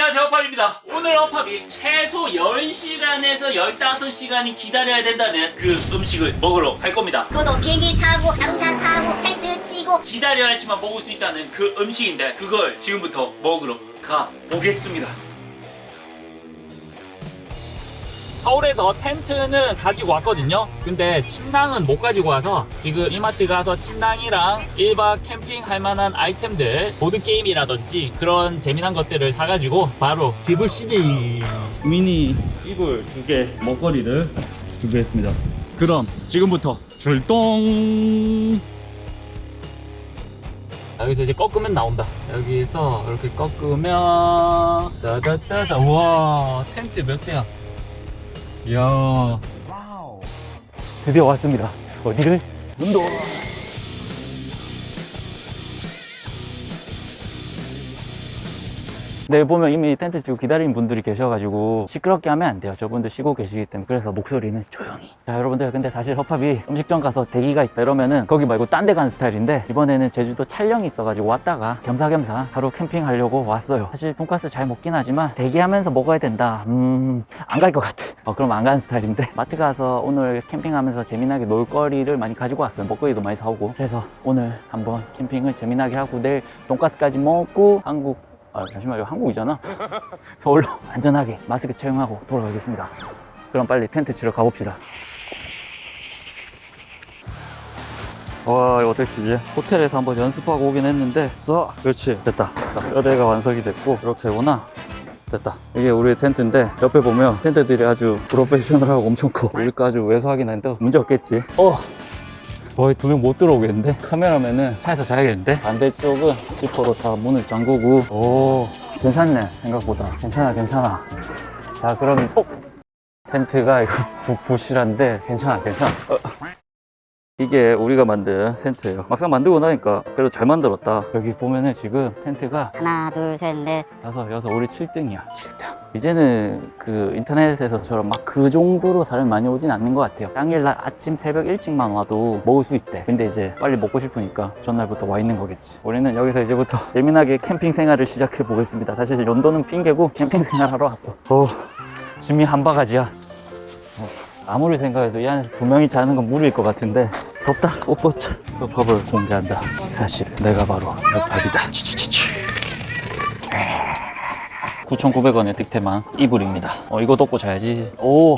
안녕하세요 허팝입니다. 오늘 허팝이 최소 10시간에서 15시간이 기다려야 된다는 그 음식을 먹으러 갈 겁니다. 그것도 비행기 타고 자동차 타고 텐트 치고. 기다려야지만 먹을 수 있다는 그 음식인데 그걸 지금부터 먹으러 가 보겠습니다 서울에서 텐트는 가지고 왔거든요. 근데 침낭은 못 가지고 와서 지금 이마트 가서 침낭이랑 1박 캠핑 할 만한 아이템들 보드게임이라든지 그런 재미난 것들을 사가지고 바로 디블시디 미니 이불 두 개 먹거리를 준비했습니다. 그럼 지금부터 출동! 여기서 이제 꺾으면 나온다. 여기서 이렇게 꺾으면 따다따다. 와 텐트 몇 대야? 이야 드디어 왔습니다. 어디를? 운 동. 네, 보면 이미 텐트 치고 기다리는 분들이 계셔가지고 시끄럽게 하면 안 돼요. 저분들 쉬고 계시기 때문에. 그래서 목소리는 조용히. 자, 여러분들, 근데 사실 허팝이 음식점 가서 대기가 있다 이러면은 거기 말고 딴 데 가는 스타일인데 이번에는 제주도 촬영이 있어가지고 왔다가 겸사겸사 하루 캠핑하려고 왔어요. 사실 돈가스 잘 먹긴 하지만 대기하면서 먹어야 된다. 음, 안 갈 것 같아. 어, 그럼 안 가는 스타일인데. 마트 가서 오늘 캠핑하면서 재미나게 놀 거리를 많이 가지고 왔어요. 먹거리도 많이 사오고. 그래서 오늘 한번 캠핑을 재미나게 하고 내일 돈가스까지 먹고 한국 아, 잠시만 요. 한국이잖아. 서울로 안전하게 마스크 착용하고 돌아가겠습니다. 그럼 빨리 텐트 치러 가봅시다. 와, 이거 어떻게 치지? 호텔에서 한번 연습하고 오긴 했는데, 써! 그렇지. 됐다. 자, 뼈대가 완성이 됐고, 이렇게 오나? 됐다. 이게 우리 텐트인데, 옆에 보면 텐트들이 아주 프로페셔널하고 엄청 커. 우리 거 아주 왜소하긴 한데, 문제 없겠지. 어! 거의 두 명 못 들어오겠는데? 카메라맨은 차에서 자야겠는데? 반대쪽은 지퍼로 다 문을 잠그고 오 괜찮네 생각보다 괜찮아 괜찮아 자 그럼 어? 텐트가 이거 부, 부실한데 괜찮아 괜찮아 어. 이게 우리가 만든 텐트예요 막상 만들고 나니까 그래도 잘 만들었다 여기 보면은 지금 텐트가 하나 둘 셋넷 여섯 여섯 우리 7등이야 7등 이제는 그 인터넷에서처럼 막 그 정도로 사람이 많이 오진 않는 것 같아요. 당일날 아침 새벽 일찍만 와도 먹을 수 있대. 근데 이제 빨리 먹고 싶으니까 전날부터 와 있는 거겠지. 우리는 여기서 이제부터 재미나게 캠핑 생활을 시작해 보겠습니다. 사실 런던은 핑계고 캠핑 생활 하러 왔어. 오 짐이 한 바가지야. 어, 아무리 생각해도 이 안에서 두 명이 자는 건 무리일 것 같은데. 덥다. 옷 벗자. 그 법을 공개한다. 사실 내가 바로 랩팝이다 9,900원의 득템한 이불입니다. 어, 이거 덮고 자야지. 오,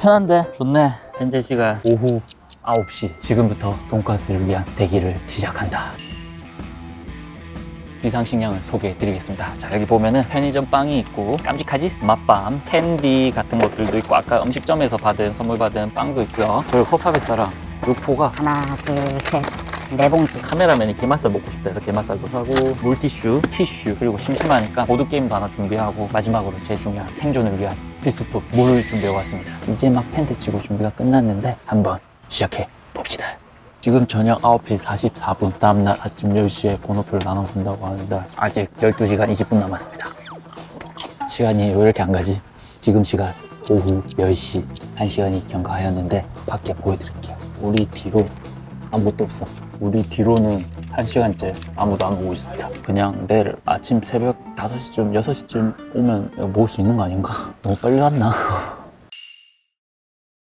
편한데? 좋네. 현재 시간 오후 9시. 지금부터 돈가스를 위한 대기를 시작한다. 비상식량을 소개해 드리겠습니다. 자, 여기 보면은 편의점 빵이 있고, 깜찍하지? 맛밤, 캔디 같은 것들도 있고, 아까 음식점에서 받은, 선물 받은 빵도 있고요. 그리고 허파베사랑 육포가 하나 둘셋 네 봉지. 카메라맨이 게맛살 먹고 싶다 해서 게맛살도 사고 물티슈, 티슈 그리고 심심하니까 보드게임도 하나 준비하고 마지막으로 제일 중요한 생존을 위한 필수품 물을 준비해 왔습니다. 이제 막 텐트 치고 준비가 끝났는데 한번 시작해 봅시다. 지금 저녁 9시 44분. 다음날 아침 10시에 번호표를 나눠본다고 하는데 아직 12시간 20분 남았습니다. 시간이 왜 이렇게 안 가지? 지금 시간 오후 10시 1시간이 경과하였는데 밖에 보여드릴게요. 우리 뒤로 아무것도 없어. 우리 뒤로는 한 시간째 아무도 안 오고 있습니다. 그냥 내일 아침 새벽 5시쯤, 6시쯤 오면 먹을 수 있는 거 아닌가? 너무 빨리 왔나?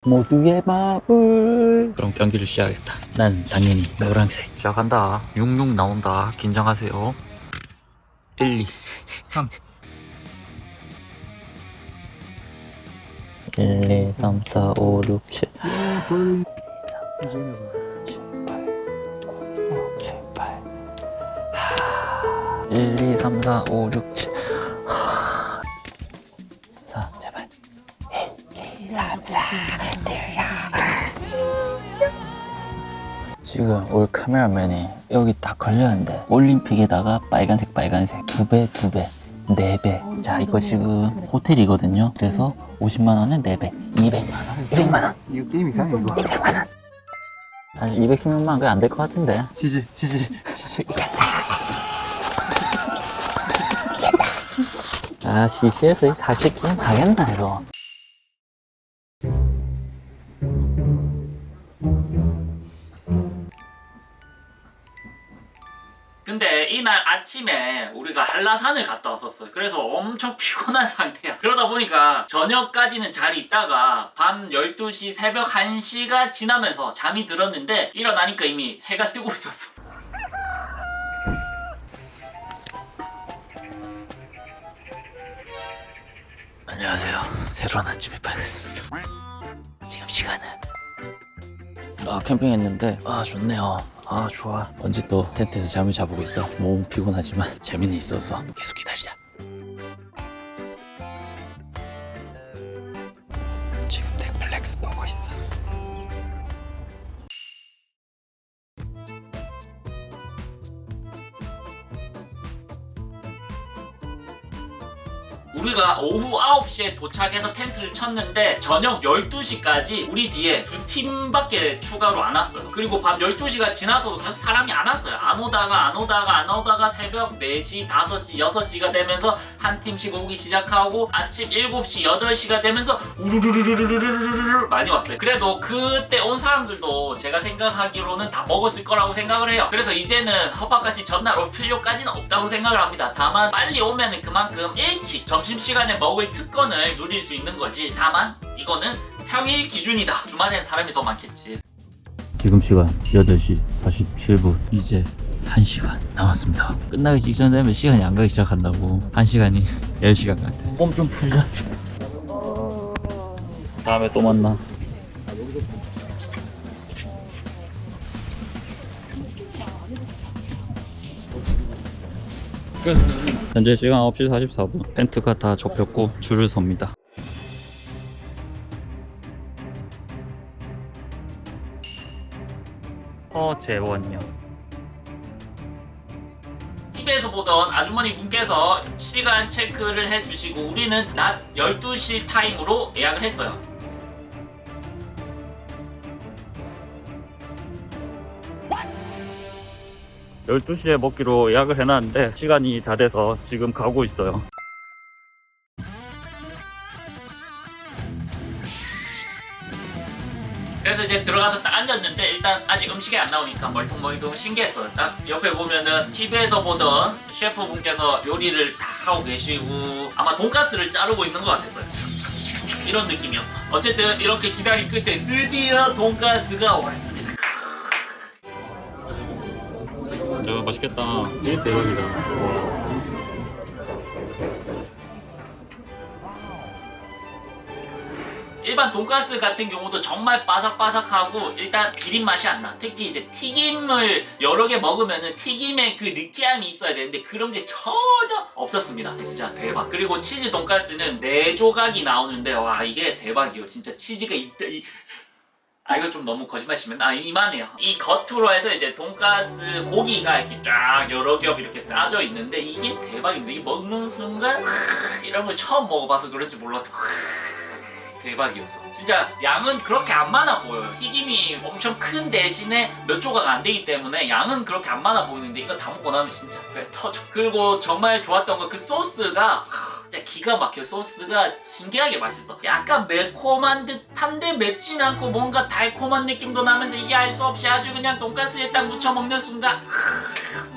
모두의 마블. 그럼 경기를 시작하겠다. 난 당연히 노란색. 시작한다. 66 나온다. 긴장하세요. 1, 2, 3. 1, 2, 3, 4, 5, 6, 7. 7, 1, 2, 3, 4, 5, 6, 7 자, 제발. 1, 2, 3, 4, 1, 지금 우리 카메라맨이 여기 딱 걸렸는데 올림픽에다가 빨간색 빨간색 두 배 두 배 네 배. 자 이거 지금 호텔이거든요. 그래서 50만 원에 4배. 200만 원 200만 원. 이거 게임 이상해 이거. 200만 원. 사실 210만 원 그냥 안될 것 같은데. 지지. 지지 아, CC에서 다 찍긴 하겠나, 이거. 근데 이날 아침 아침에 우리가 한라산을 갔다 왔었어요. 그래서 엄청 피곤한 상태야. 그러다 보니까 저녁까지는 잘 있다가 밤 12시, 새벽 1시가 지나면서 잠이 들었는데 일어나니까 이미 해가 뜨고 있었어. 안녕하세요. 새로운 아침이 밝았습니다. 지금 시간은 아 캠핑했는데 아 좋네요. 아 좋아. 언제 또 텐트에서 잠을 자보고 있어. 몸 피곤하지만 재미는 있어서 계속 기다리자. 우리가 오후 9시에 도착해서 텐트를 쳤는데 저녁 12시까지 우리 뒤에 두 팀밖에 추가로 안 왔어요. 그리고 밤 12시가 지나서도 계속 사람이 안 왔어요. 안 오다가 안 오다가 안 오다가 새벽 4시, 5시, 6시가 되면서 한 팀씩 오기 시작하고 아침 7시, 8시가 되면서 우르르르르르르르르 많이 왔어요. 그래도 그때 온 사람들도 제가 생각하기로는 다 먹었을 거라고 생각을 해요. 그래서 이제는 허파같이 전날 올 필요까지는 없다고 생각을 합니다. 다만 빨리 오면은 그만큼 일찍 점심 시간에 먹을 특권을 누릴 수 있는 거지. 다만 이거는 평일 기준이다. 주말엔 사람이 더 많겠지. 지금 시간 8시 47분. 이제 1시간 남았습니다. 끝나기 직전 되면 시간이 안 가기 시작한다고. 1시간이 10시간 같아. 몸 좀 풀자. 다음에 또 만나. 끝. 현재 시간 9시 44분. 텐트가 다 접혔고 줄을 섭니다. 허재원요. TV에서 보던 아주머니 분께서 시간 체크를 해주시고 우리는 낮 12시 타임으로 예약을 했어요. 열두 시에 먹기로 예약을 해놨는데 시간이 다 돼서 지금 가고 있어요. 그래서 이제 들어가서 딱 앉았는데 일단 아직 음식이 안 나오니까 멀뚱멀뚱 신기했어요. 딱 옆에 보면은 TV에서 보던 셰프분께서 요리를 다 하고 계시고 아마 돈가스를 자르고 있는 것 같았어요. 이런 느낌이었어. 어쨌든 이렇게 기다린 끝에 드디어 돈가스가 왔습니다. 맛있겠다. 이게 대박이다. 일반 돈가스 같은 경우도 정말 바삭바삭하고 일단 비린 맛이 안 나. 특히 이제 튀김을 여러 개 먹으면은 튀김의 그 느끼함이 있어야 되는데 그런 게 전혀 없었습니다. 진짜 대박. 그리고 치즈 돈가스는 네 조각이 나오는데 와 이게 대박이에요. 진짜 치즈가 있다. 이... 아 이거 좀 너무 거짓말 치면 아 이만해요. 이 겉으로 해서 이제 돈가스 고기가 이렇게 쫙 여러 겹 이렇게 싸져 있는데 이게 대박입니다. 이게 먹는 순간 이런 걸 처음 먹어봐서 그런지 몰라도 대박이었어. 진짜 양은 그렇게 안 많아 보여요. 튀김이 엄청 큰 대신에 몇 조각 안 되기 때문에 양은 그렇게 안 많아 보이는데 이거 다 먹고 나면 진짜 배 터져. 그리고 정말 좋았던 건 그 소스가 진짜 기가 막혀 소스가 신기하게 맛있어. 약간 매콤한 듯한데 맵진 않고 뭔가 달콤한 느낌도 나면서 이게 알 수 없이 아주 그냥 돈가스에 딱 묻혀 먹는 순간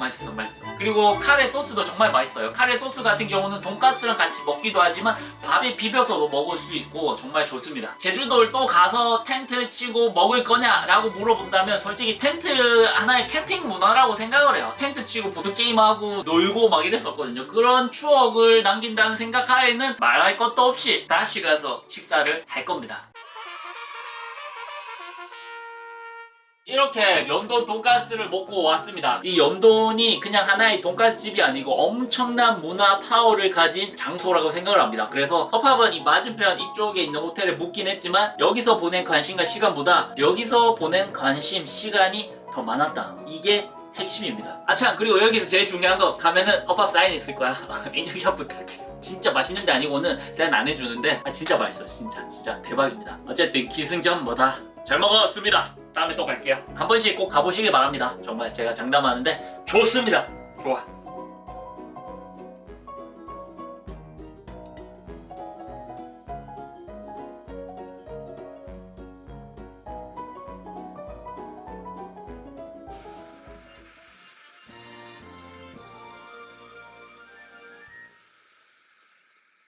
맛있어 맛있어. 그리고 카레 소스도 정말 맛있어요. 카레 소스 같은 경우는 돈가스랑 같이 먹기도 하지만 밥에 비벼서도 먹을 수 있고 정말 좋습니다. 제주도를 또 가서 텐트 치고 먹을 거냐 라고 물어본다면 솔직히 텐트 하나의 캠핑 문화라고 생각을 해요. 텐트 치고 보드게임하고 놀고 막 이랬었거든요. 그런 추억을 남긴다는 생각하에는 말할 것도 없이 다시 가서 식사를 할 겁니다. 이렇게 연돈 돈가스를 먹고 왔습니다. 이 연돈이 그냥 하나의 돈가스 집이 아니고 엄청난 문화 파워를 가진 장소라고 생각을 합니다. 그래서 허팝은 이 맞은편 이쪽에 있는 호텔에 묵긴 했지만 여기서 보낸 관심과 시간보다 여기서 보낸 관심, 시간이 더 많았다. 이게 핵심입니다. 아참 그리고 여기서 제일 중요한 거 가면은 허팝 사인 있을 거야. 인증샷 부탁해. 진짜 맛있는 데 아니고는 사인 안 해주는데 아, 진짜 맛있어. 진짜 진짜 대박입니다. 어쨌든 기승전 뭐다. 잘 먹었습니다. 다음에 또 갈게요. 한 번씩 꼭 가보시길 바랍니다. 정말 제가 장담하는데 좋습니다. 좋아.